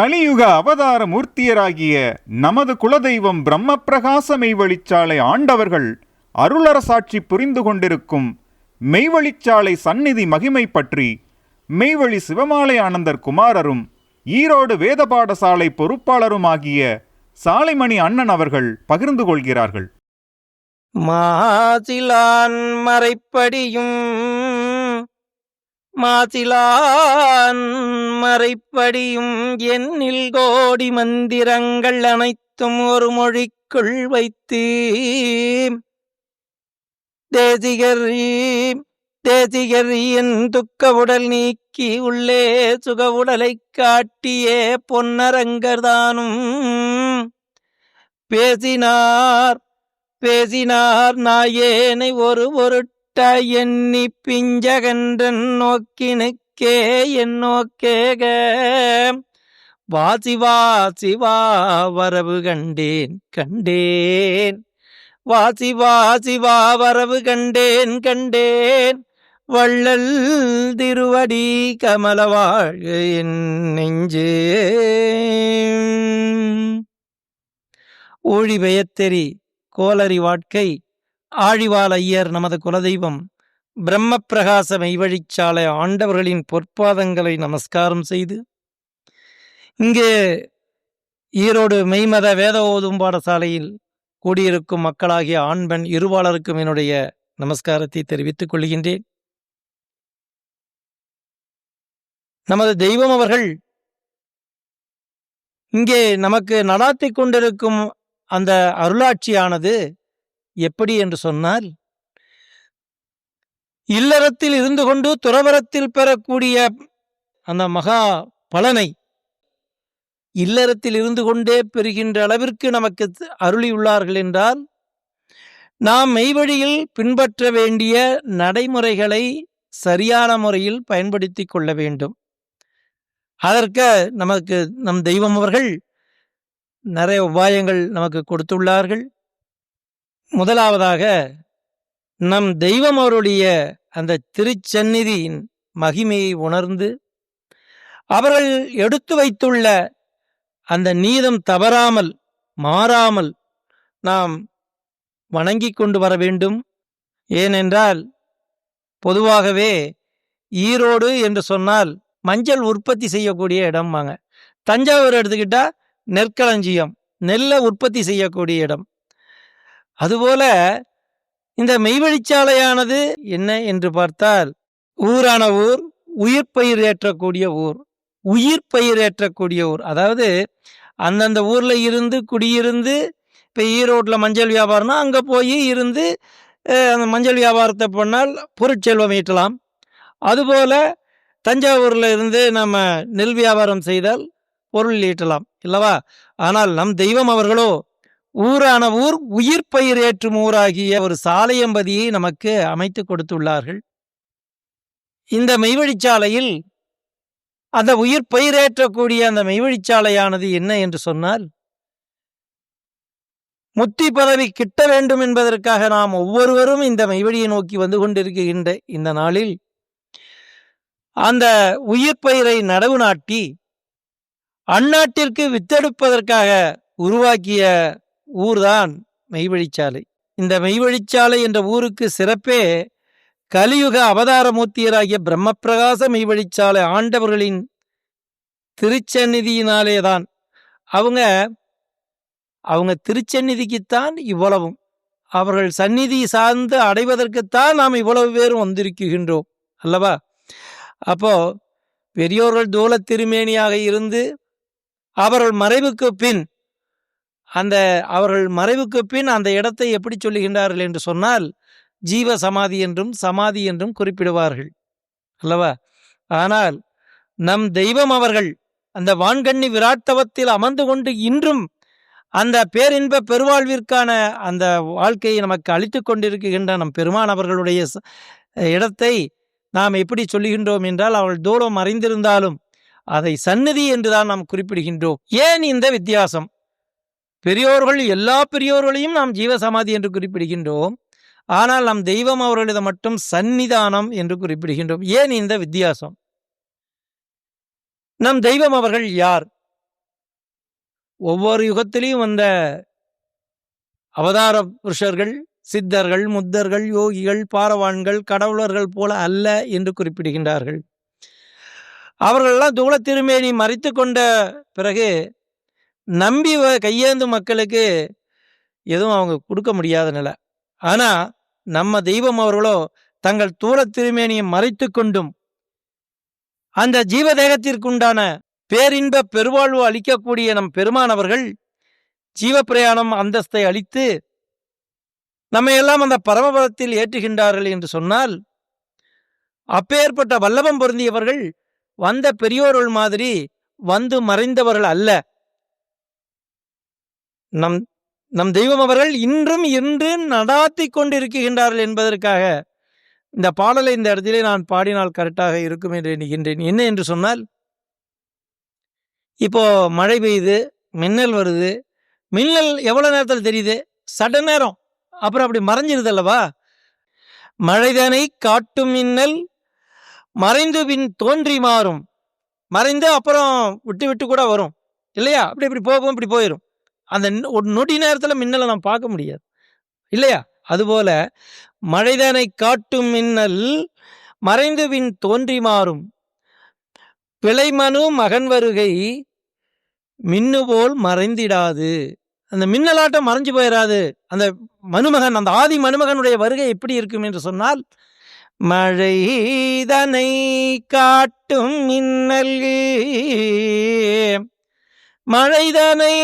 கலியுக அவதார மூர்த்தியராகிய நமது குலதெய்வம் பிரம்மப்பிரகாச மெய்வழிச்சாலை ஆண்டவர்கள் அருளரசாட்சி புரிந்து கொண்டிருக்கும் மெய்வழிச்சாலை சந்நிதி மகிமை பற்றி மெய்வழி சிவமாலை ஆனந்தர் குமாரரும் ஈரோடு வேத பாடசாலை பொறுப்பாளருமாகிய சாலைமணி அண்ணன் அவர்கள் பகிர்ந்து கொள்கிறார்கள். மாசிலான் மறைப்படியும் மாசிலான் மறைப்படியும் என்னில் கோடி மந்திரங்கள் அனைத்தும் ஒரு மொழிக்குள் வைத்து தேசிகர் தேசிகர் என் துக்க உடல் நீக்கி உள்ளே சுக உடலை காட்டியே பொன்னரங்கர்தானும் பேசினார் பேசினார் நாயேனை ஒரு பொருட்டு எண்ணி பிஞ்சகன்றன் நோக்கினுக்கே என் நோக்கேக. வாசிவா சிவா வரவு கண்டேன் கண்டேன். வாசிவா சிவா வரவு கண்டேன் கண்டேன். வள்ளல் திருவடி கமலவாழ் என் நெஞ்சே. ஊழிபெயத்தெறி கோலரி வாழ்க்கை ஆழிவாள் ஐயர் நமது குலதெய்வம். பிரம்மப்பிரகாச மெய்வழிச்சாலை ஆண்டவர்களின் பொற்பாதங்களை நமஸ்காரம் செய்து இங்கே ஈரோடு மெய்மத வேத ஓதும் பாடசாலையில் கூடியிருக்கும் மக்களாகிய ஆண் பெண் என்னுடைய நமஸ்காரத்தை தெரிவித்துக் கொள்கின்றேன். நமது தெய்வம் அவர்கள் இங்கே நமக்கு நடாத்தி கொண்டிருக்கும் அந்த அருளாட்சியானது எப்படி என்று சொன்னால் இல்லறத்தில் இருந்து கொண்டு துறவரத்தில் பெறக்கூடிய அந்த மகா பலனை இல்லறத்தில் இருந்து கொண்டே பெறுகின்ற அளவிற்கு நமக்கு அருளியுள்ளார்கள் என்றால் நாம் மெய்வழியில் பின்பற்ற வேண்டிய நடைமுறைகளை சரியான முறையில் பயன்படுத்தி கொள்ள வேண்டும். அதற்கு நமக்கு நம் தெய்வம் அவர்கள் நிறைய உபாயங்கள் நமக்கு கொடுத்துள்ளார்கள். முதலாவதாக நம் தெய்வம் அவருடைய அந்த திருச்சந்நிதியின் மகிமையை உணர்ந்து அவர்கள் எடுத்து வைத்துள்ள அந்த நீதம் தவறாமல் மாறாமல் நாம் வணங்கிக் கொண்டு வர வேண்டும். ஏனென்றால் பொதுவாகவே ஈரோடு என்று சொன்னால் மஞ்சள் உற்பத்தி செய்யக்கூடிய இடம்பாங்க. தஞ்சாவூர் எடுத்துக்கிட்டால் நெற்களஞ்சியம் நெல்லை உற்பத்தி செய்யக்கூடிய இடம். அதுபோல இந்த மெய்வழிச்சாலையானது என்ன என்று பார்த்தால் ஊரான ஊர் உயிர் பயிர் ஏற்றக்கூடிய ஊர் உயிர் பயிர் ஏற்றக்கூடிய ஊர். அதாவது அந்தந்த ஊரில் இருந்து குடியிருந்து இப்போ ஈரோட்டில் மஞ்சள் வியாபாரம்னா அங்கே போய் இருந்து அந்த மஞ்சள் வியாபாரத்தை பண்ணால் பொருட்செல்வம் ஈட்டலாம். அதுபோல் தஞ்சாவூரில் இருந்து நம்ம நெல் வியாபாரம் செய்தால் பொருள் ஈட்டலாம். இல்லவா? ஆனால் நம் தெய்வம் அவர்களோ ஊரான ஊர் உயிர் பயிர் ஏற்றும் ஊராகிய ஒரு சாலையம்பதியை நமக்கு அமைத்து கொடுத்துள்ளார்கள். இந்த மெய்வழிச்சாலையில் அந்த உயிர் பயிரேற்றக்கூடிய அந்த மெய்வழிச்சாலையானது என்ன என்று சொன்னால் முத்தி பதவி கிட்ட வேண்டும் என்பதற்காக நாம் ஒவ்வொருவரும் இந்த மெய்வழியை நோக்கி வந்து கொண்டிருக்கின்ற இந்த நாளில் அந்த உயிர் பயிரை நடவு நாட்டி அந்நாட்டிற்கு வித்தெடுப்பதற்காக உருவாக்கிய ஊர்தான் மெய்வழிச்சாலை. இந்த மெய்வழிச்சாலை என்ற ஊருக்கு சிறப்பே கலியுக அவதாரமூர்த்தியராகிய பிரம்மப்பிரகாச மெய்வழிச்சாலை ஆண்டவர்களின் திருச்சந்நிதியினாலேதான். அவங்க அவங்க திருச்சந்நிதிக்குத்தான் இவ்வளவும். அவர்கள் சந்நிதி சார்ந்து அடைவதற்குத்தான் நாம் இவ்வளவு பேரும் வந்திருக்கின்றோம். அல்லவா? அப்போ பெரியோர்கள் தூள திருமேனியாக இருந்து அவர்கள் மறைவுக்கு பின் அந்த அவர்கள் மறைவுக்கு பின் அந்த இடத்தை எப்படி சொல்லுகின்றார்கள் என்று சொன்னால் ஜீவ சமாதி என்றும் சமாதி என்றும் குறிப்பிடுவார்கள். அல்லவா? ஆனால் நம் தெய்வம் அவர்கள் அந்த வான்கண்ணி விராட்டவத்தில் அமர்ந்து கொண்டு இன்றும் அந்த பேரின்ப பெருவாழ்விற்கான அந்த வாழ்க்கையை நமக்கு அளித்து கொண்டிருக்கின்ற நம் பெருமான் அவர்களுடைய இடத்தை நாம் எப்படி சொல்லுகின்றோம் என்றால் அவள் தூரம் மறைந்திருந்தாலும் அதை சந்நிதி என்றுதான் நாம் குறிப்பிடுகின்றோம். ஏன் இந்த வித்தியாசம்? பெரியோர்கள் எல்லா பெரியோர்களையும் நாம் ஜீவசமாதி என்று குறிப்பிடுகின்றோம். ஆனால் நம் தெய்வம் அவர்களிடம் மட்டும் சந்நிதானம் என்று குறிப்பிடுகின்றோம். ஏன் இந்த வித்தியாசம்? நம் தெய்வம் அவர்கள் யார்? ஒவ்வொரு யுகத்திலையும் வந்த அவதார புருஷர்கள் சித்தர்கள் முத்தர்கள் யோகிகள் பாரவான்கள் கடவுளர்கள் போல அல்ல என்று குறிப்பிடுகின்றார்கள். அவர்களெல்லாம் தூள திருமேனி மறைத்து கொண்ட பிறகு நம்பி வ- கையேந்து மக்களுக்கு எதுவும் அவங்க கொடுக்க முடியாத நிலை. ஆனா நம்ம தெய்வம் அவர்களோ தங்கள் தூர திருமேனியை மறைத்து கொண்டும் அந்த ஜீவதேகத்திற்குண்டான பேரின்ப பெருவாழ்வு அளிக்கக்கூடிய நம் பெருமானவர்கள் ஜீவப்பிரயாணம் அந்தஸ்தை அளித்து நம்மையெல்லாம் அந்த பரமபதத்தில் ஏற்றுகின்றார்கள் என்று சொன்னால் அப்பேற்பட்ட வல்லபம் பொருந்தியவர்கள் வந்த பெரியோர்கள் மாதிரி வந்து மறைந்தவர்கள் அல்ல. நம் நம் தெய்வம் அவர்கள் இன்றும் இன்று நடாத்தி கொண்டிருக்கின்றார்கள் என்பதற்காக இந்த பாடலை இந்த இடத்திலே நான் பாடினால் கரெக்டாக இருக்கும் என்று எண்ணுகின்றேன். என்ன என்று சொன்னால் இப்போ மழை பெய்யுது மின்னல் வருது மின்னல் எவ்வளோ நேரத்தில் தெரியுது? சட நேரம். அப்புறம் அப்படி மறைஞ்சிருது அல்லவா? மழைதனை காட்டும் மின்னல் மறைந்து பின் தோன்றி மாறும். மறைந்து அப்புறம் விட்டு விட்டு கூட வரும். இல்லையா? அப்படி இப்படி போகும் இப்படி போயிடும் அந்த நொ- ஒரு நொடி நேரத்தில் மின்னலை நாம் பார்க்க முடியாது. இல்லையா? அதுபோல மழைதனை காட்டும் மின்னல் மறைந்துவின் தோன்றி மாறும். பிழைமனு மகன் வருகை மின்னு போல் மறைந்திடாது. அந்த மின்னலாட்டம் மறைஞ்சு போயிடாது அந்த மனுமகன் அந்த ஆதி மனுமகனுடைய வருகை எப்படி இருக்கும் என்று சொன்னால் மழைதனை காட்டும் மின்னல் மழைதனை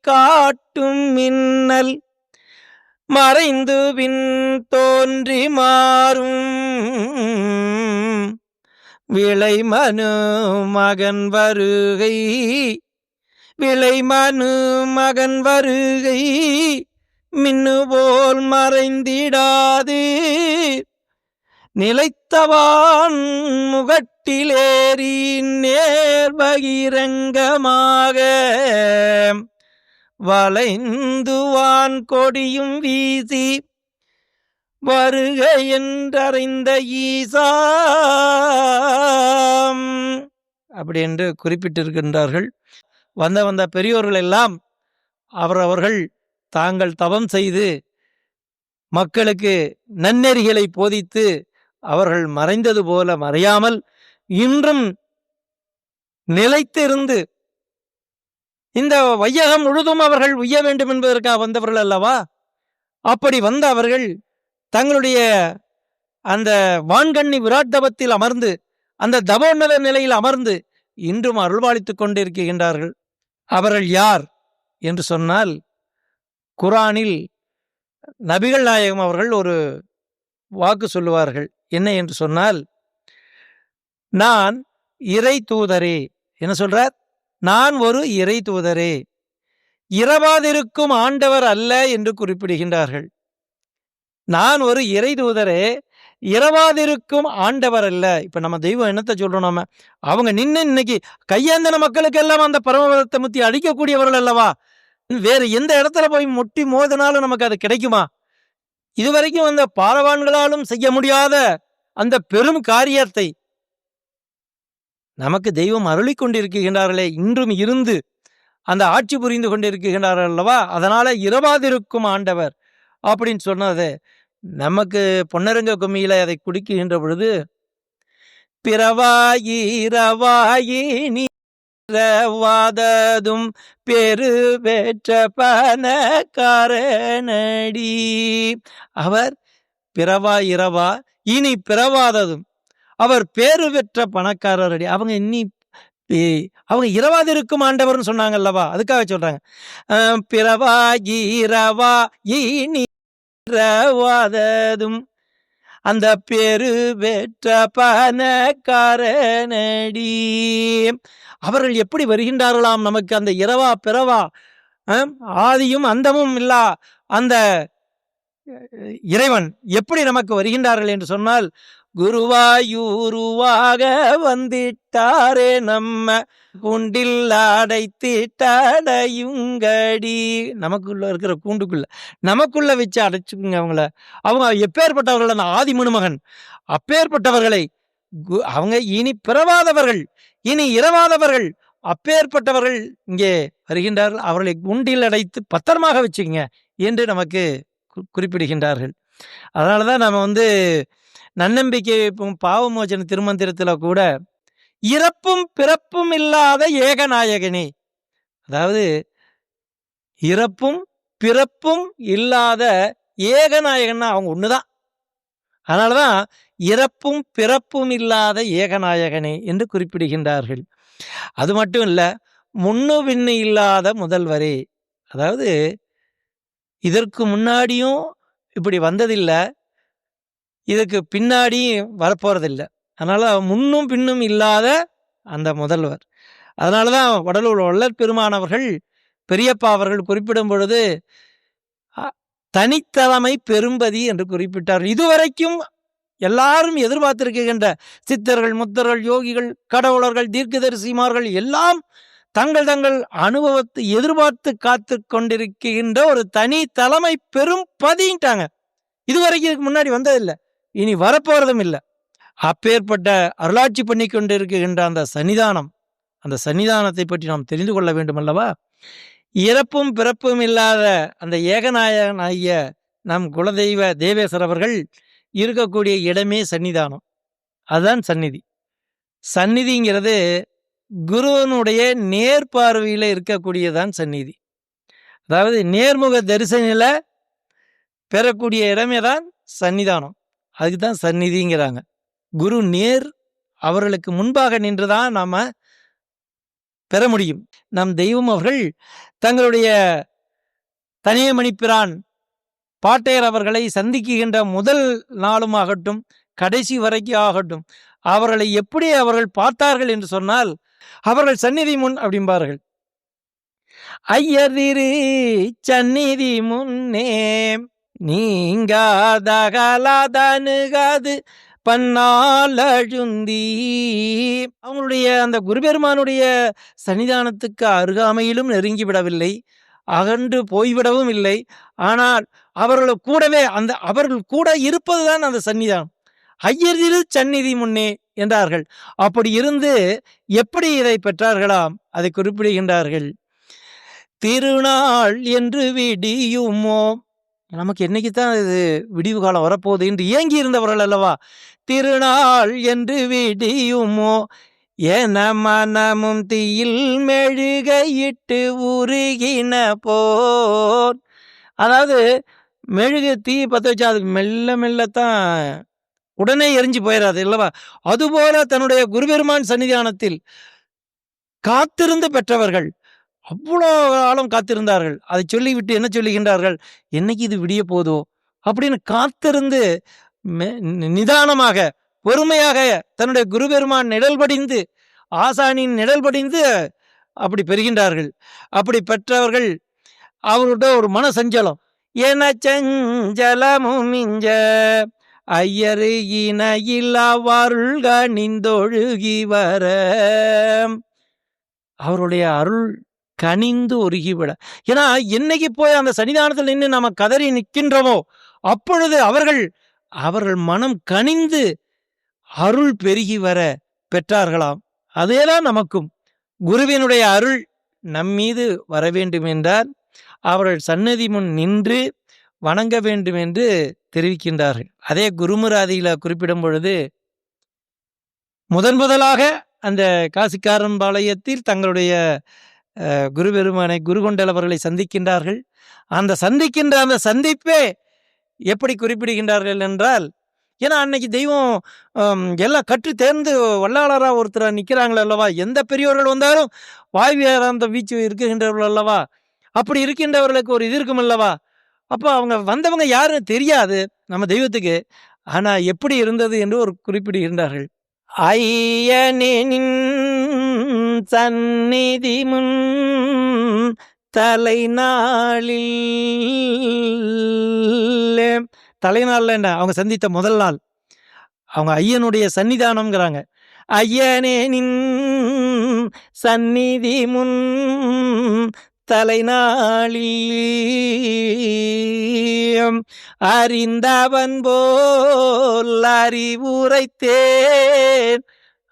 காட்டும் மின்னல் மறைந்து பின் தோன்றி மாறும். விளை மனு மகன் வருகை விளை மனு மகன் வருகை மின்னுபோல் மறைந்திடாது. நிலைத்தவான் முகட்டிலேறி நேர் பகிரங்கமாக வளைந்துவான் கொடியும் வீசி வருக என்றறைந்த ஈசாம். அப்படி என்று குறிப்பிட்டிருக்கின்றார்கள். வந்த வந்த பெரியோர்கள் எல்லாம் அவரவர்கள் தாங்கள் தவம் செய்து மக்களுக்கு நன்னெறிகளை போதித்து அவர்கள் மறைந்தது போல மறையாமல் இன்றும் நிலைத்திருந்து இந்த வையகம் முழுதும் அவர்கள் உய்ய வேண்டும் என்பதற்காக வந்தவர்கள் அல்லவா? அப்படி வந்த அவர்கள் தங்களுடைய அந்த வான்கண்ணி விராட் தபத்தில் அமர்ந்து அந்த தபோன்னத நிலையில் அமர்ந்து இன்றும் அருள்பாலித்துக் கொண்டிருக்கின்றார்கள். அவர்கள் யார் என்று சொன்னால் குரானில் நபிகள் நாயகம் அவர்கள் ஒரு வாக்கு சொல்லுவார்கள். என்ன என்று சொன்னால் நான் இறை தூதரே. என்ன சொல்றார்? நான் ஒரு இறை தூதரே. இரவாதிருக்கும் ஆண்டவர் அல்ல என்று குறிப்பிடுகின்றார்கள். நான் ஒரு இறை தூதரே. இரவாதிருக்கும் ஆண்டவர் அல்ல. இப்ப நம்ம தெய்வம் என்னத்தை சொல்றோம் நம்ம அவங்க நின்று இன்னைக்கு கையேந்தின மக்களுக்கு எல்லாம் அந்த பரமபதத்தை முத்தி அழிக்கக்கூடியவர்கள் அல்லவா? வேறு எந்த இடத்துல போய் முட்டி மோதினாலும் நமக்கு அது கிடைக்குமா? இதுவரைக்கும் அந்த பாரவான்களாலும் செய்ய முடியாத அந்த பெரும் காரியத்தை நமக்கு தெய்வம் அருளி கொண்டிருக்கின்றார்களே இன்றும் இருந்து அந்த ஆட்சி புரிந்து கொண்டிருக்கின்றார்கள் அல்லவா? அதனால இரவாதிருக்கும் ஆண்டவர் அப்படின்னு சொன்னது. நமக்கு பொன்னரங்க கும்மியில அதை குடிக்கின்ற பொழுது பிறவாயி இரவாயி வாததும் பெரு பெற்ற பணக்காரனடி. அவர் பிறவா இரவா? இனி பிறவாததும். அவர் பேரு பெற்ற பணக்காரரடி. அவங்க இனி அவங்க அவங்க இரவாதிருக்கும் ஆண்டவர்னு சொன்னாங்கல்லவா? அதுக்காக சொல்றாங்க. பிறவா இரவா? இனி இரவாததும். அந்த பேரு பெற்ற பணக்காரனடி. அவர்கள் எப்படி வருகின்றார்களாம் நமக்கு அந்த இரவா பிறவா? ஆதியும் அந்தமும் இல்லா. அந்த இறைவன் எப்படி நமக்கு வருகின்றார்கள் என்று சொன்னால் குருவாயூருவாக வந்திட்டாரே நம்ம குண்டில் அடைத்திட்டடையுங்கடி. நமக்குள்ள இருக்கிற கூண்டுக்குள்ள நமக்குள்ள வச்சு அடைச்சுக்குங்க அவங்கள. அவங்க எப்பேற்பட்டவர்கள்? ஆதி மனுமகன் அப்பேற்பட்டவர்களை கு- அவங்க இனி பிறவாதவர்கள் இனி இரவாதவர்கள் அப்பேற்பட்டவர்கள் இங்கே வருகின்றார்கள். அவர்களை குண்டில் அடைத்து பத்திரமாக வச்சுக்கங்க என்று நமக்கு குறிப்பிடுகின்றார்கள். அதனால தான் நம்ம வந்து நன்னம்பிக்கை வைப்பும் பாவமோச்சன திருமந்திரத்தில் கூட இறப்பும் பிறப்பும் இல்லாத ஏகநாயகனே அதாவது இறப்பும் பிறப்பும் இல்லாத ஏகநாயகன்னா அவங்க ஒண்ணுதான். அதனாலதான் இறப்பும் பிறப்பும் இல்லாத ஏகநாயகனே என்று குறிப்பிடுகின்றார்கள். அது மட்டும் இல்லை முன்னு பின்னு இல்லாத முதல்வரே. அதாவது இதற்கு முன்னாடியும் இப்படி வந்ததில்லை இதுக்கு பின்னாடி வரப்போகிறதில்ல அதனால் முன்னும் பின்னும் இல்லாத அந்த முதல்வர். அதனால தான் வடலூர் வள்ளற் பெருமானவர்கள் பெரியப்பா அவர்கள் குறிப்பிடும் பொழுது தனித்தலைமை பெரும்பதி என்று குறிப்பிட்டார். இதுவரைக்கும் எல்லாரும் எதிர்பார்த்திருக்கின்ற சித்தர்கள் முத்தர்கள் யோகிகள் கடவுளர்கள் தீர்க்கதரிசிமார்கள் எல்லாம் தங்கள் தங்கள் அனுபவத்தை எதிர்பார்த்து காத்து கொண்டிருக்கின்ற ஒரு தனி தலைமை பெரும் பதின்ட்டாங்க இதுவரைக்கும் இதுக்கு முன்னாடி வந்ததில்லை. இனி வரப்போகிறதும் இல்லை. அப்பேற்பட்ட அருளாட்சி பண்ணி கொண்டிருக்கின்ற அந்த சன்னிதானம் அந்த சன்னிதானத்தை பற்றி நாம் தெரிந்து கொள்ள வேண்டும் அல்லவா இறப்பும் பிறப்பும் இல்லாத அந்த ஏகநாயகனாகிய நம் குலதெய்வ தேவேசர் அவர்கள் இருக்கக்கூடிய இடமே சன்னிதானம். அதுதான் சந்நிதி. சந்நிதிங்கிறது குருவனுடைய நேர்பார்வையில் இருக்கக்கூடியதான் சந்நிதி. அதாவது நேர்முக தரிசனில் பெறக்கூடிய இடமே தான் சன்னிதானம். அதுக்கு தான் சந்நிதிங்கிறாங்க. குரு நேர் அவர்களுக்கு முன்பாக நின்றுதான் நாம் பெற முடியும். நம் தெய்வம் அவர்கள் தங்களுடைய தனியமணிப்பிரான் பாட்டையர் அவர்களை சந்திக்குகின்ற முதல் நாளும் ஆகட்டும் கடைசி வரைக்கும் ஆகட்டும் அவர்களை எப்படி அவர்கள் பார்த்தார்கள் என்று சொன்னால் அவர்கள் சந்நிதி முன் அப்படிம்பார்கள். ஐயதிரு சந்நிதி முன்னே நீங்காதகலாதனுகாது பன்னாலழுந்தி அவங்களுடைய அந்த குருபெருமானுடைய சன்னிதானத்துக்கு அருகாமையிலும் நெருங்கி விடவில்லை அகன்று போய்விடவும் இல்லை. ஆனால் அவர்கள் கூடவே அந்த அவர்கள் கூட இருப்பதுதான் அந்த சன்னிதானம். ஐயரில் சந்நிதி முன்னே என்றார்கள். அப்படி இருந்து எப்படி இதை பெற்றார்களாம்? அதை குறிப்பிடுகின்றார்கள். திருநாள் என்று விடியுமோ? நமக்கு என்னைக்கு தான் இது விடிவு காலம் வரப்போகுது என்று ஏங்கி இருந்தவர்கள் அல்லவா? திருநாள் என்று விடியுமோ? என மனமும் தீயில் மெழுகையிட்டு உருகின போர். அதாவது மெழுகு தீ பற்ற வச்சா அது மெல்ல மெல்லத்தான் உடனே எரிஞ்சு போயிடாது இல்லவா அதுபோல தன்னுடைய குருபெருமான் சன்னிதானத்தில் காத்திருந்து பெற்றவர்கள் அவ்வளோ காலம் காத்திருந்தார்கள். அதை சொல்லிவிட்டு என்ன சொல்லுகின்றார்கள்? என்னைக்கு இது விடிய போதோ? அப்படின்னு காத்திருந்து நிதானமாக பொறுமையாக தன்னுடைய குருபெருமான் நிழல் படிந்து ஆசானின் நிழல் படிந்து அப்படி பெறுகின்றார்கள். அப்படி பெற்றவர்கள் அவர்களோட ஒரு மன சஞ்சலம் என செஞ்சலமும் மிஞ்ச ஐயரு இணையில்லாவாருள் கணிந்தொழுகி வர. அவருடைய அருள் கனிந்து ஒருகிவிட ஏன்னா என்னைக்கு போய் அந்த சன்னிதானத்தில் நின்று நம்ம கதறி நிற்கின்றோமோ அப்பொழுது அவர்கள் அவர்கள் மனம் கனிந்து அருள் பெருகி வர பெற்றார்களாம். அதேதான் நமக்கும். குருவினுடைய அருள் நம்மீது வர வேண்டும் என்றால் அவர்கள் சன்னதி முன் நின்று வணங்க வேண்டும் என்று தெரிவிக்கின்றார்கள். அதே குருமுராதியில குறிப்பிடும் பொழுது முதன் முதலாக அந்த காசிக்காரன்பாளையத்தில் தங்களுடைய அஹ், குருபெருமானை குருகொண்டல் அவர்களை சந்திக்கின்றார்கள். அந்த சந்திக்கின்ற அந்த சந்திப்பே எப்படி குறிப்பிடுகின்றார்கள் என்றால் ஏன்னா அன்னைக்கு தெய்வம் எல்லாம் கற்று தேர்ந்து வள்ளாளராக ஒருத்தர் நிற்கிறாங்களோ அல்லவா? எந்த பெரியவர்கள் வந்தாலும் வாய்வியாராந்த வீச்சு இருக்கின்றவர்கள் அல்லவா? அப்படி இருக்கின்றவர்களுக்கு ஒரு இது இருக்கும் அல்லவா? அப்போ அவங்க வந்தவங்க யாருன்னு தெரியாது நம்ம தெய்வத்துக்கு. ஆனால் எப்படி இருந்தது என்று ஒரு குறிப்பிடுகின்றார்கள். ஐயனின் சந்நிதி முன் தலைநாளில். தலைநாளில் என்ன அவங்க சந்தித்த முதல் நாள். அவங்க ஐயனுடைய சன்னிதானம்ங்கிறாங்க. ஐயனே நின் சந்நிதி முன் தலைநாளில். அறிந்தவன் போல் அறிவுரைத்தேன்.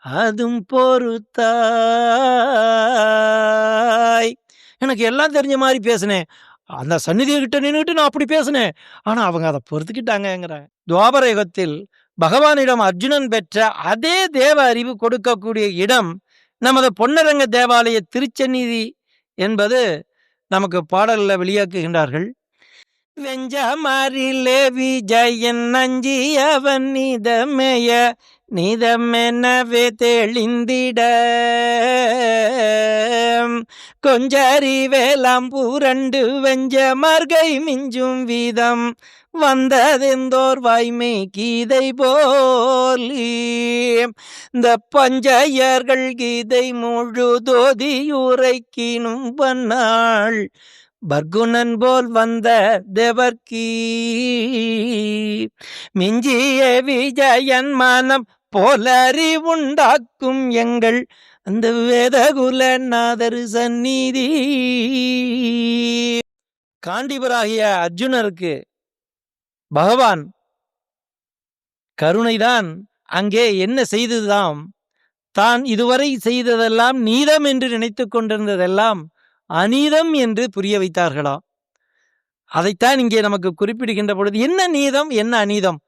அதும் பொறுத்தாய். எனக்கு எல்லாம் தெரிஞ்ச மாதிரி பேசினேன். அந்த சந்நிதியை நின்றுட்டு நான் அப்படி பேசினேன். ஆனால் அவங்க அதை பொறுத்துக்கிட்டாங்கங்கிறாங்க. துவாபரயுகத்தில் பகவானிடம் அர்ஜுனன் பெற்ற அதே தேவ அறிவு கொடுக்கக்கூடிய இடம் நமது பொன்னரங்க தேவாலய திருச்சந்நிதி என்பது நமக்கு பாடலில் வெளியாக்குகின்றார்கள். வெஞ்சமாரிலே விஜயன் நஞ்சியவன் நிதமேய நிதமெனவே தெளிந்திட. கொஞ்சரி வேலாம் பூரண்டு வெஞ்ச மார்கை மிஞ்சும் வீதம் வந்ததெந்தோர் வாய்மை கீதை போலி. இந்த பஞ்சையர்கள் கீதை முழுதோதியுரைக்கினும் பன்னாள் பர்குணன் போல் வந்த தேவர்கீ மிஞ்சிய விஜயன் மனம் போலறி உண்டாக்கும் எங்கள் அந்த வேதகுல நாதர் சந்நிதி. காண்டிபராகிய அர்ஜுனருக்கு பகவான் கருணைதான் அங்கே என்ன செய்ததுதாம் தான் இதுவரை செய்ததெல்லாம் நீதம் என்று நினைத்து கொண்டிருந்ததெல்லாம் அநீதம் என்று புரிய வைத்தார்களாம் அதைத்தான் இங்கே நமக்கு குறிப்பிடுகின்ற பொழுது என்ன நீதம் என்ன அநீதம்?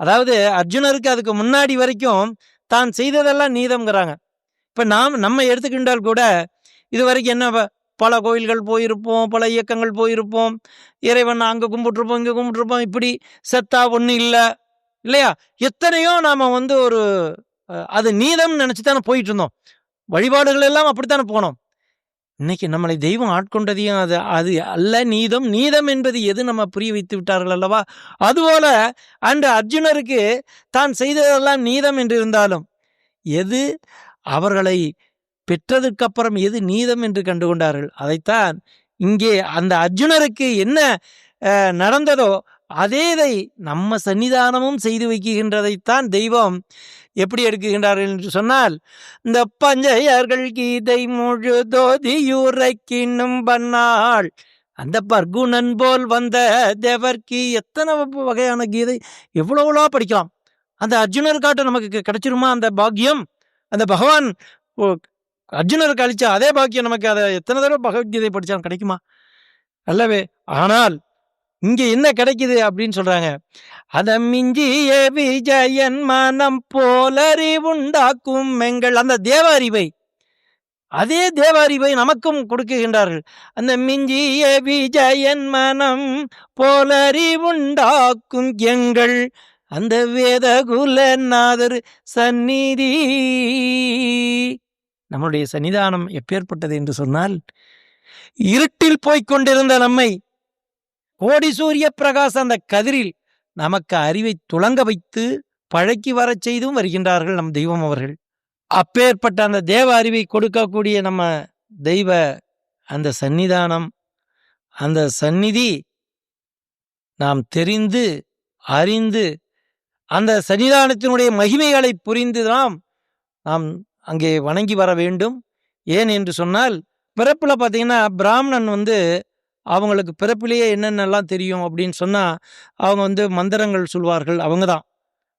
அதாவது அர்ஜுனருக்கு அதுக்கு முன்னாடி வரைக்கும் தான் செய்ததெல்லாம் நீதம்ங்கிறாங்க. இப்போ நாம் நம்ம எடுத்துக்கின்றால் கூட இது வரைக்கும் என்ன பல கோயில்கள் போயிருப்போம் பல இயக்கங்கள் போயிருப்போம். இறைவன் அங்கே கும்பிட்டுருப்போம் இங்கே கும்பிட்டுருப்போம். இப்படி செத்தா ஒன்றும் இல்லை இல்லையா? எத்தனையோ நாம் வந்து ஒரு அது நீதம் நினச்சி தானே போயிட்டு இருந்தோம். வழிபாடுகள் எல்லாம் அப்படித்தானே போனோம். இன்னைக்கு நம்மளை தெய்வம் ஆட்கொண்டதையும் அது அது அல்ல நீதம் நீதம் என்பது எது நம்ம புரிய வைத்து விட்டார்கள் அல்லவா? அதுபோல அந்த அர்ஜுனருக்கு தான் செய்ததெல்லாம் நீதம் என்று இருந்தாலும் எது அவர்களை பெற்றதற்கு அப்புறம் எது நீதம் என்று கண்டுகொண்டார்கள்? அதைத்தான் இங்கே அந்த அர்ஜுனருக்கு என்ன நடந்ததோ அதேதை நம்ம சன்னிதானமும் செய்து வைக்கின்றதைத்தான் தெய்வம் எப்படி எடுக்குகின்றார்கள் என்று சொன்னால் இந்த பஞ்சையர்கள் கீதை முழுதோதியுரைக்கினும் பன்னாள் அந்த பர்குணன் போல் வந்த தேவர்க்கு எத்தனை வகையான கீதை எவ்வளோவளோ படிக்கலாம். அந்த அர்ஜுனருக்காட்ட நமக்கு கிடைச்சிருமா அந்த பாக்கியம் அந்த பகவான் ஓ, அர்ஜுனருக்கு அளித்த அதே பாக்கியம் நமக்கு அதை எத்தனை தடவை பகவத்கீதை படித்தாலும் கிடைக்குமா? அல்லவே ஆனால் இங்கே என்ன கிடைக்குது அப்படின்னு சொல்கிறாங்க அதை மிஞ்சிய விஜயன் மனம் போலறிவுண்டாக்கும் எங்கள் அந்த தேவ அறிவை அதே தேவ அறிவை நமக்கும் கொடுக்குகின்றார்கள். அந்த மிஞ்சிய விஜயன் மனம் போலறிவுண்டாக்கும் எங்கள் அந்த வேதகுலநாதர் சந்நிதி. நம்முடைய சன்னிதானம் எப்பேற்பட்டது என்று சொன்னால் இருட்டில் போய்க் கொண்டிருந்த நம்மை கோடி சூரிய பிரகாச அந்த கதிரில் நமக்கு அறிவை துளங்க வைத்து பழக்கி வரச் செய்தும் வருகின்றார்கள் நம் தெய்வம் அவர்கள். அப்பேற்பட்ட அந்த தேவ அறிவை கொடுக்கக்கூடிய நம்ம தெய்வ அந்த சந்நிதானம் அந்த சந்நிதி நாம் தெரிந்து அறிந்து அந்த சன்னிதானத்தினுடைய மகிமைகளை புரிந்து நாம் நாம் அங்கே வணங்கி வர வேண்டும். ஏன் என்று சொன்னால் பிறப்பில் பார்த்தீங்கன்னா பிராமணன் வந்து அவங்களுக்கு பிறப்பிலேயே என்னென்னலாம் தெரியும் அப்படின்னு சொன்னால் அவங்க வந்து மந்திரங்கள் சொல்வார்கள் அவங்க தான்.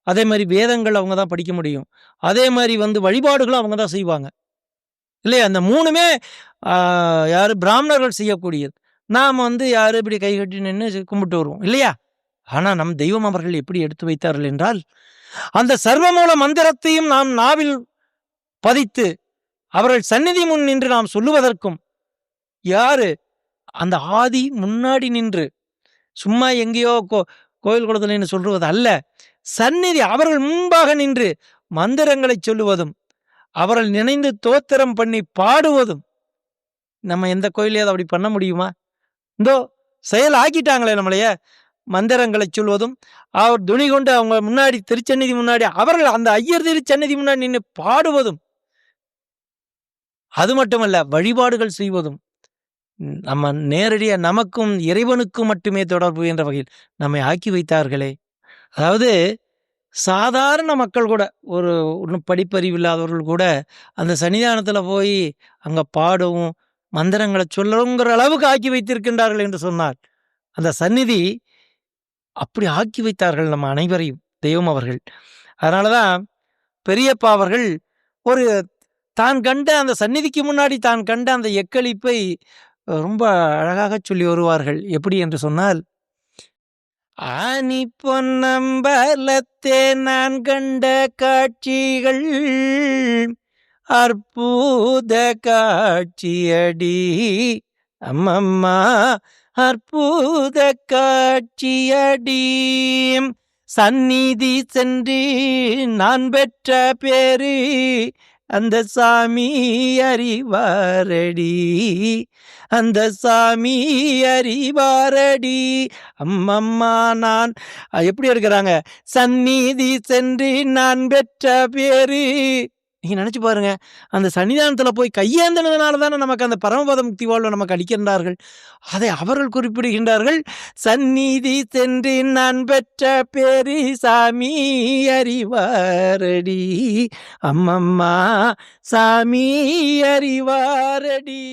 அதே மாதிரி வேதங்கள் அவங்க தான் படிக்க முடியும். அதே மாதிரி வந்து வழிபாடுகளும் அவங்க தான் செய்வாங்க. இல்லையா? அந்த மூணுமே யார்? பிராமணர்கள் செய்யக்கூடியது. நாம் வந்து யார் இப்படி கை கட்டி நின்று கும்பிட்டு வருவோம் இல்லையா? ஆனால் நம் தெய்வம் அவர்கள் எப்படி எடுத்து வைத்தார்கள் என்றால் அந்த சர்வமூல மந்திரத்தையும் நாம் நாவில் பதித்து அவர்கள் சந்நிதி முன் நின்று நாம் சொல்லுவதற்கும் யாரு? அந்த ஆதி முன்னாடி நின்று சும்மா எங்கேயோ கோ கோயில் குளத்தில் நின்று அல்ல. சந்நிதி அவர்கள் முன்பாக நின்று மந்திரங்களை சொல்லுவதும் அவர்கள் நினைந்து தோத்திரம் பண்ணி பாடுவதும் நம்ம எந்த கோயிலையாவது அப்படி பண்ண முடியுமா? இந்தோ செயல் ஆக்கிட்டாங்களே நம்மளைய. மந்திரங்களை சொல்வதும் அவர் துணி கொண்டு அவங்க முன்னாடி திருச்சந்நிதி முன்னாடி அவர்கள் அந்த ஐயர் திருச்சந்நிதி முன்னாடி நின்று பாடுவதும் அது மட்டுமல்ல வழிபாடுகள் செய்வதும் நம்ம நேரடியாக நமக்கும் இறைவனுக்கும் மட்டுமே தொடர்பு என்ற வகையில் நம்மை ஆக்கி வைத்தார்களே. அதாவது சாதாரண மக்கள் கூட ஒரு ஒன்றும் படிப்பறிவு இல்லாதவர்கள் கூட அந்த சன்னிதானத்தில் போய் அங்கே பாடவும் மந்திரங்களை சொல்லணுங்கிற அளவுக்கு ஆக்கி வைத்திருக்கின்றார்கள் என்று சொன்னார் அந்த சந்நிதி அப்படி ஆக்கி வைத்தார்கள் நம்ம அனைவரையும் தெய்வம் அவர்கள். அதனால தான் பெரியப்பா அவர்கள் ஒரு தான் கண்ட அந்த சந்நிதிக்கு முன்னாடி தான் கண்ட அந்த எக்களிப்பை ரொம்ப அழகாக சொல்லி வருவார்கள். எப்படி என்று சொன்னால் ஆனி பொன்னம்பலத்தே நான் கண்ட காட்சிகள் அற்புத காட்சியடி அம்மம்மா அற்புத காட்சியடி சந்நிதி சென்று நான் பெற்ற பேரு அந்த சாமி அறிவாரடி. அந்த சாமி அறிவாரடி. அம்மம்மா நான். எப்படி இருக்கிறாங்க. சந்நிதி சென்று நான் பெற்ற பேரு நீங்கள் நினச்சி பாருங்க. அந்த சன்னிதானத்தில் போய் கையேந்தினதுனால தானே நமக்கு அந்த பரமபத முக்தி வாழ்வை நமக்கு அளிக்கின்றார்கள். அதை அவர்கள் குறிப்பிடுகின்றார்கள். சந்நிதி சென்று நான் பெற்ற பேரி சாமி அறிவாரடி. அம்மம்மா சாமி அறிவாரடி.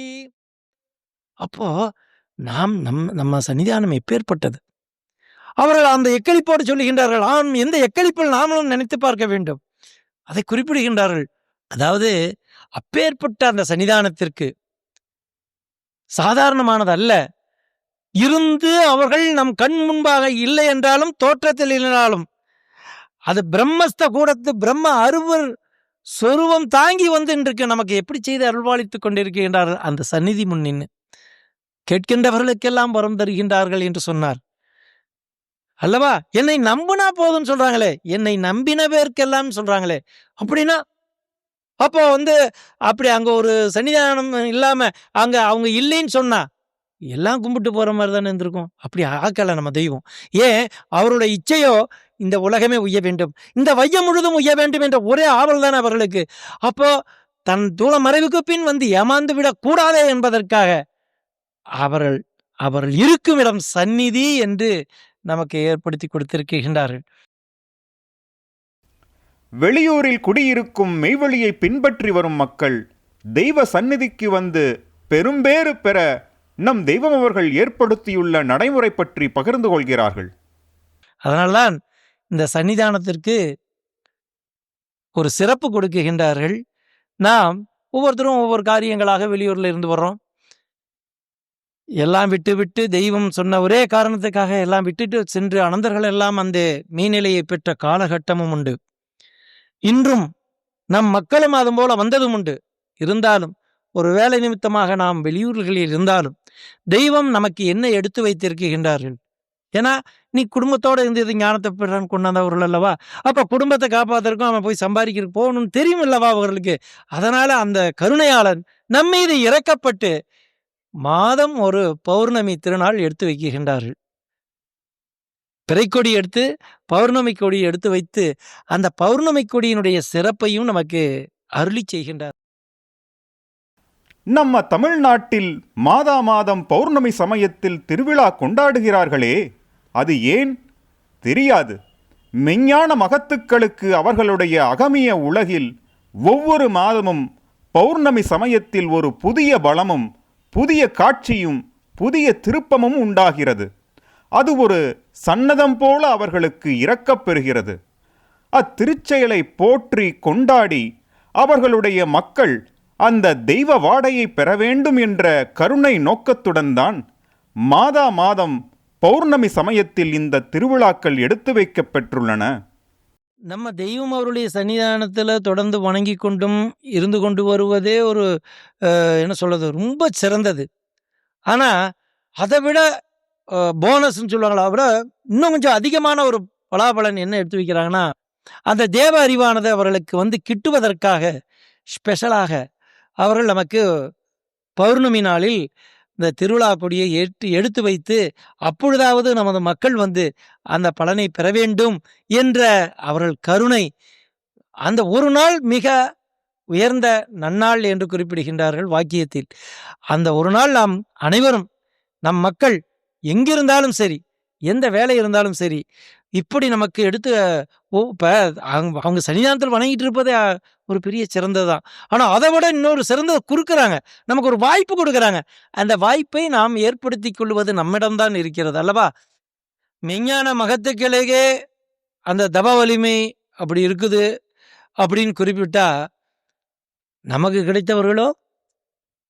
அப்போ நாம் நம் நம்ம சன்னிதானம் எப்பேற்பட்டது? அவர்கள் அந்த எக்களிப்போடு சொல்லுகின்றார்கள். ஆம் எந்த எக்களிப்பில் நாமளும் நினைத்து பார்க்க வேண்டும். அதை குறிப்பிடுகின்றார்கள். அதாவது அப்பேற்பட்ட அந்த சன்னிதானத்திற்கு சாதாரணமானது அல்ல இருந்து அவர்கள் நம் கண் முன்பாக இல்லை என்றாலும் தோற்றத்தில் இல்லைனாலும் அது பிரம்மஸ்த கூடத்து பிரம்ம அருவர் சொருவம் தாங்கி வந்து இன்றைக்கு நமக்கு எப்படி செய்து அருள்வாளித்துக் கொண்டிருக்கின்றார்கள்? அந்த சந்நிதி முன் நின்று கேட்கின்றவர்களுக்கெல்லாம் வரம் தருகின்றார்கள் என்று சொன்னார். அல்லவா? என்னை நம்புனா போதும்னு சொல்றாங்களே. என்னை நம்பின பேருக்கெல்லாம் சொல்றாங்களே. அப்படின்னா அப்போ வந்து அப்படி அங்கே ஒரு சன்னிதானம் இல்லாமல் அங்கே அவங்க இல்லைன்னு சொன்னால் எல்லாம் கும்பிட்டு போகிற மாதிரி தானே இருந்திருக்கும். அப்படி ஆக்கலை நம்ம தெய்வம். ஏன்? அவருடைய இச்சையோ இந்த உலகமே உய்ய வேண்டும். இந்த வையம் முழுதும் உய்ய வேண்டும் என்ற ஒரே ஆவல் தானே அவர்களுக்கு. அப்போ தன் தூள மறைவுக்கு பின் வந்து ஏமாந்து விடக்கூடாதே என்பதற்காக அவர்கள் அவர்கள் இருக்கும் இடம் சந்நிதி என்று நமக்கு ஏற்படுத்தி கொடுத்திருக்கின்றார்கள். வெளியூரில் குடியிருக்கும் மெய்வழியை பின்பற்றி வரும் மக்கள் தெய்வ சந்நிதிக்கு வந்து பெரும்பேறு பெற நம் தெய்வம் அவர்கள் ஏற்படுத்தியுள்ள நடைமுறை பற்றி பகிர்ந்து கொள்கிறார்கள். அதனால்தான் இந்த சன்னிதானத்திற்கு ஒரு சிறப்பு கொடுக்குகின்றார்கள் நாம் ஒவ்வொருத்தரும் ஒவ்வொரு காரியங்களாக வெளியூரில் இருந்து வர்றோம். எல்லாம் விட்டு விட்டு தெய்வம் சொன்ன ஒரே காரணத்துக்காக எல்லாம் விட்டுட்டு சென்று அனந்தர்கள் எல்லாம் அந்த மீநிலையை பெற்ற காலகட்டமும் உண்டு. இன்றும் நம் மக்களும் அது போல வந்ததும் உண்டு. இருந்தாலும் ஒரு வேலை நிமித்தமாக நாம் வெளியூர்களில் இருந்தாலும் தெய்வம் நமக்கு என்ன எடுத்து வைத்திருக்கின்றார்கள்? ஏன்னா நீ குடும்பத்தோட இருந்து இது ஞானத்தை பெறான்னு கொண்டாந்தவர்கள் அல்லவா? அப்ப குடும்பத்தை காப்பாத்துறதுக்கும் அவன் போய் சம்பாதிக்கிறதுக்கு போகணும்னு தெரியும் அல்லவா அவர்களுக்கு? அதனால அந்த கருணையாளன் நம்மீது இறக்கப்பட்டு மாதம் ஒரு பௌர்ணமி திருநாள் எடுத்து வைக்கின்றார்கள். பிறைக்கொடி எடுத்து பௌர்ணமி கொடி எடுத்து வைத்து அந்த பௌர்ணமி கொடியினுடைய சிறப்பையும் நமக்கு அருளி செய்கின்றார். நம்ம தமிழ்நாட்டில் மாதா மாதம் பௌர்ணமி சமயத்தில் திருவிழா கொண்டாடுகிறார்களே அது ஏன்? தெரியாது. மெஞ்ஞான மகத்துக்களுக்கு அவர்களுடைய அகமிய உலகில் ஒவ்வொரு மாதமும் பௌர்ணமி சமயத்தில் ஒரு புதிய பலமும் புதிய காட்சியும் புதிய திருப்பமும் உண்டாகிறது. அது ஒரு சன்னதம் போல அவர்களுக்கு இறக்கப் பெறுகிறது. அத்திருச்செயலை போற்றி கொண்டாடி அவர்களுடைய மக்கள் அந்த தெய்வ வாடையை பெற வேண்டும் என்ற கருணை நோக்கத்துடன் தான் மாதா மாதம் பௌர்ணமி சமயத்தில் இந்த திருவிழாக்கள் எடுத்து வைக்கப்பெற்றுள்ளன நம்ம தெய்வம் அவருடைய சன்னிதானத்தில் தொடர்ந்து வணங்கி கொண்டும் இருந்து கொண்டு வருவதே ஒரு என்ன சொல்கிறது ரொம்ப சிறந்தது. ஆனால் அதை விட போனஸ்ன்னு சொல்லுவாங்களா விட இன்னும் கொஞ்சம் அதிகமான ஒரு பலாபலன் என்ன எடுத்து வைக்கிறாங்கன்னா அந்த தேவ அறிவானது அவர்களுக்கு வந்து கிட்டுவதற்காக ஸ்பெஷலாக அவர்கள் நமக்கு பௌர்ணமி நாளில் இந்த திருவிழா கொடியை ஏற்று எடுத்து வைத்து அப்பொழுதாவது நமது மக்கள் வந்து அந்த பலனை பெற வேண்டும் என்ற அவர்கள் கருணை அந்த ஒரு நாள் மிக உயர்ந்த நன்னாள் என்று குறிப்பிடுகின்றார்கள் வாக்கியத்தில். அந்த ஒரு நாள் நாம் அனைவரும் நம் மக்கள் எங்கிருந்தாலும் சரி எந்த வேலை இருந்தாலும் சரி இப்படி நமக்கு எடுத்து ஓ இப்போ அவங்க அவங்க சன்னிதானத்தில் வணங்கிட்டு இருப்பதே ஒரு பெரிய சிறந்தது தான் ஆனால் அதை விட இன்னொரு சிறந்ததை கொடுக்குறாங்க நமக்கு ஒரு வாய்ப்பு கொடுக்குறாங்க. அந்த வாய்ப்பை நாம் ஏற்படுத்தி கொள்வது நம்மிடம்தான் இருக்கிறது அல்லவா? மெஞ்ஞான மகத்துக்கிழகே அந்த தப வலிமை அப்படி இருக்குது அப்படின்னு குறிப்பிட்டா நமக்கு கிடைத்தவர்களோ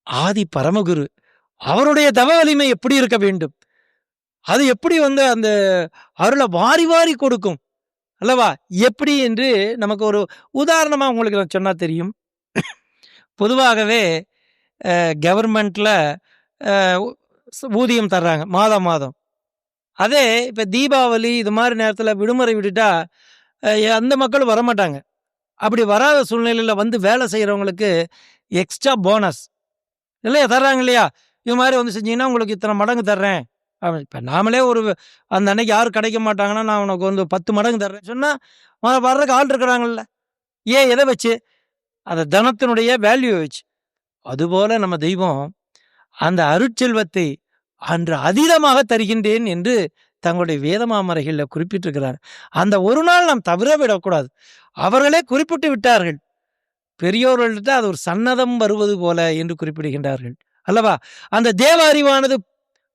ஆதி பரமகுரு அவருடைய தவ வலிமை எப்படி இருக்க வேண்டும்? அது எப்படி வந்து அந்த அருளை வாரி வாரி கொடுக்கும்? அல்லவா? எப்படி என்று நமக்கு ஒரு உதாரணமாக உங்களுக்கு நான் சொன்னால் தெரியும். பொதுவாகவே கவர்மெண்ட்டில் ஊதியம் தர்றாங்க மாதம் மாதம். அதே இப்போ தீபாவளி இது மாதிரி நேரத்தில் விடுமுறை விட்டுட்டா அந்த மக்கள் வரமாட்டாங்க. அப்படி வராத சூழ்நிலையில் வந்து வேலை செய்கிறவங்களுக்கு எக்ஸ்ட்ரா போனஸ் இல்லையா? தர்றாங்க இல்லையா? இது மாதிரி வந்து செஞ்சீங்கன்னா உங்களுக்கு இத்தனை மடங்கு தர்றேன். இப்போ நாமளே ஒரு அந்த அன்னைக்கு யாரும் கிடைக்க மாட்டாங்கன்னா நான் உனக்கு வந்து பத்து மடங்கு தர்றேன் சொன்னால் வர்றதுக்கு ஆள் இருக்கிறாங்கல்ல. ஏன் எதை வச்சு? அந்த தனத்தினுடைய வேல்யூ வச்சு. அதுபோல நம்ம தெய்வம் அந்த அருட்செல்வத்தை அன்று அதீதமாக தருகின்றேன் என்று தங்களுடைய வேதமாமறைகளில் குறிப்பிட்டிருக்கிறார். அந்த ஒரு நாள் நாம் தவிர விடக்கூடாது. அவர்களே குறிப்பிட்டு விட்டார்கள். பெரியோர்கள்ட்ட அது ஒரு சன்னதம் வருவது போல என்று குறிப்பிடுகின்றார்கள். அல்லவா? அந்த தேவ அறிவானது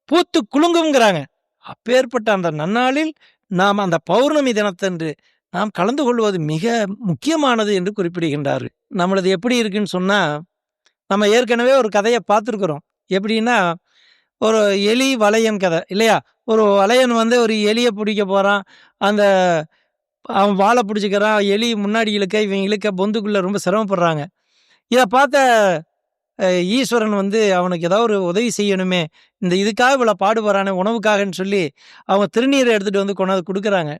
பூத்து குலுங்குங்கிறாங்க அப்பேற்பட்ட அந்த நன்னாளில் நாம் அந்த பௌர்ணமி தினத்தன்று நாம் கலந்து கொள்வது மிக முக்கியமானது என்று குறிப்பிடுகின்றார் நம்மளது எப்படி இருக்குன்னு சொன்னால் நம்ம ஏற்கனவே ஒரு கதையை பார்த்துருக்குறோம். எப்படின்னா ஒரு எலி வளையன் கதை இல்லையா? ஒரு வளையன் வந்து ஒரு எலியை பிடிக்க போகிறான் அந்த அவன் வாழை பிடிச்சிக்கிறான். எலி முன்னாடி இழுக்க இவன் இழுக்க பொந்துக்குள்ளே ரொம்ப சிரமப்படுறாங்க. இதை பார்த்த ஈஸ்வரன் வந்து அவனுக்கு ஏதாவது ஒரு உதவி செய்யணுமே இந்த இதுக்காக இவ்வளோ பாடுபடுறானே உணவுக்காகன்னு சொல்லி அவங்க திருநீரை எடுத்துகிட்டு வந்து கொண்டாந்து கொடுக்குறாங்க.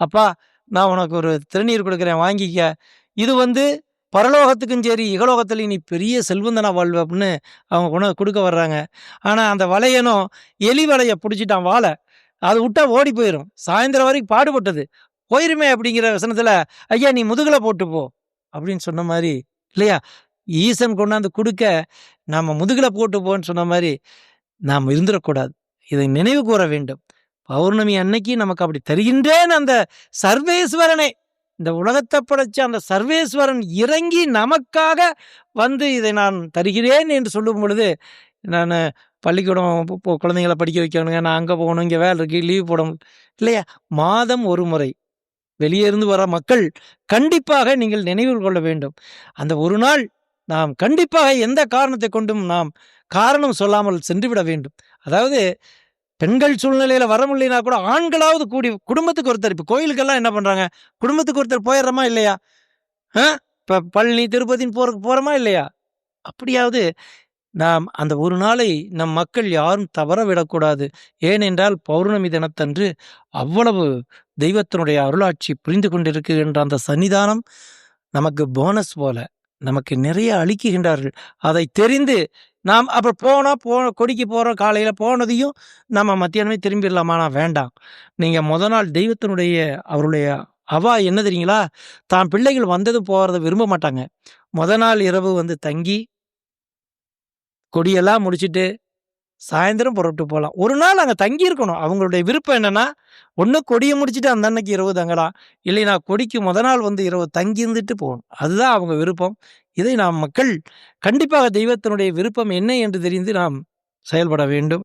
அப்பா நான் உனக்கு ஒரு திருநீர் கொடுக்குறேன் வாங்கிக்க. இது வந்து பரலோகத்துக்கும் சரி இகலோகத்துலையும் நீ பெரிய செல்வந்தனா வாழ்வு அப்படின்னு அவங்க கொண்டு கொடுக்க வர்றாங்க. ஆனால் அந்த வலையனும் எலி வலையை பிடிச்சிட்டான் வாழை அது விட்டா ஓடி போயிடும் சாயந்தரம் வரைக்கும் பாடுபட்டது. போயிருமே அப்படிங்கிற வசனத்தில் ஐயா நீ முதுகில் போட்டு போ அப்படின்னு சொன்ன மாதிரி இல்லையா? ஈசன் கொண்டாந்து கொடுக்க நாம் முதுகில் போட்டு போன்னு சொன்ன மாதிரி நாம் இருந்துடக்கூடாது இதை நினைவு கூற வேண்டும். பௌர்ணமி அன்னைக்கு நமக்கு அப்படி தருகின்றேன் அந்த சர்வேஸ்வரனை. இந்த உலகத்தை படைச்ச அந்த சர்வேஸ்வரன் இறங்கி நமக்காக வந்து இதை நான் தருகிறேன் என்று சொல்லும் பொழுது நான் பள்ளிக்கூடம் குழந்தைங்களை குழந்தைங்கள படிக்க வைக்கணுங்க நான் அங்கே போகணும் இங்கே வேலை இருக்கு லீவ் போடணும். இல்லையா? மாதம் ஒரு முறை வெளியே இருந்து வர மக்கள் கண்டிப்பாக நீங்கள் நினைவில் கொள்ள வேண்டும். அந்த ஒரு நாள் நாம் கண்டிப்பாக எந்த காரணத்தை கொண்டும் நாம் காரணம் சொல்லாமல் சென்றுவிட வேண்டும். அதாவது பெண்கள் சூழ்நிலையில் வர முடியலனா கூட ஆண்களாவது கூடி குடும்பத்துக்கு ஒருத்தர் இப்போ கோயிலுக்கெல்லாம் என்ன பண்ணுறாங்க குடும்பத்துக்கு ஒருத்தர் போயிடுறோமா இல்லையா? ஆ? இப்போ பழனி திருப்பதின்னு போகிறக்கு போகிறோமா இல்லையா? அப்படியாவது நாம் அந்த ஒரு நாளை நம் மக்கள் யாரும் தவற விடக்கூடாது. ஏனென்றால் பௌர்ணமி தினத்தன்று அவ்வளவு தெய்வத்தினுடைய அருளாட்சி புரிந்து கொண்டிருக்கின்ற அந்த சன்னிதானம் நமக்கு போனஸ் போல. நமக்கு நிறைய அழிக்குகின்றார்கள் அதை தெரிந்து நாம் அப்புறம் போனால் போ கொடிக்கு போகிறோம் காலையில் போனதையும் நம்ம மத்தியானமே திரும்பிடலாமானா வேண்டாம். நீங்கள் முத நாள் தெய்வத்தினுடைய அவருடைய அவா என்ன தெரியுங்களா? தான் பிள்ளைகள் வந்தது போகிறத விரும்ப மாட்டாங்க. முத நாள் இரவு வந்து தங்கி கொடியெல்லாம் முடிச்சுட்டு சாயந்தரம் புறப்பட்டு போகலாம் ஒரு நாள் அங்கே தங்கியிருக்கணும். அவங்களுடைய விருப்பம் என்னென்னா ஒன்று கொடியை முடிச்சுட்டு அந்த அன்னைக்கு இரவு தங்கலாம். இல்லைனா கொடிக்கு முத நாள் வந்து இரவு தங்கி இருந்துட்டு போகணும். அதுதான் அவங்க விருப்பம். இதை நாம் மக்கள் கண்டிப்பாக தெய்வத்தினுடைய விருப்பம் என்ன என்று தெரிந்து நாம் செயல்பட வேண்டும்.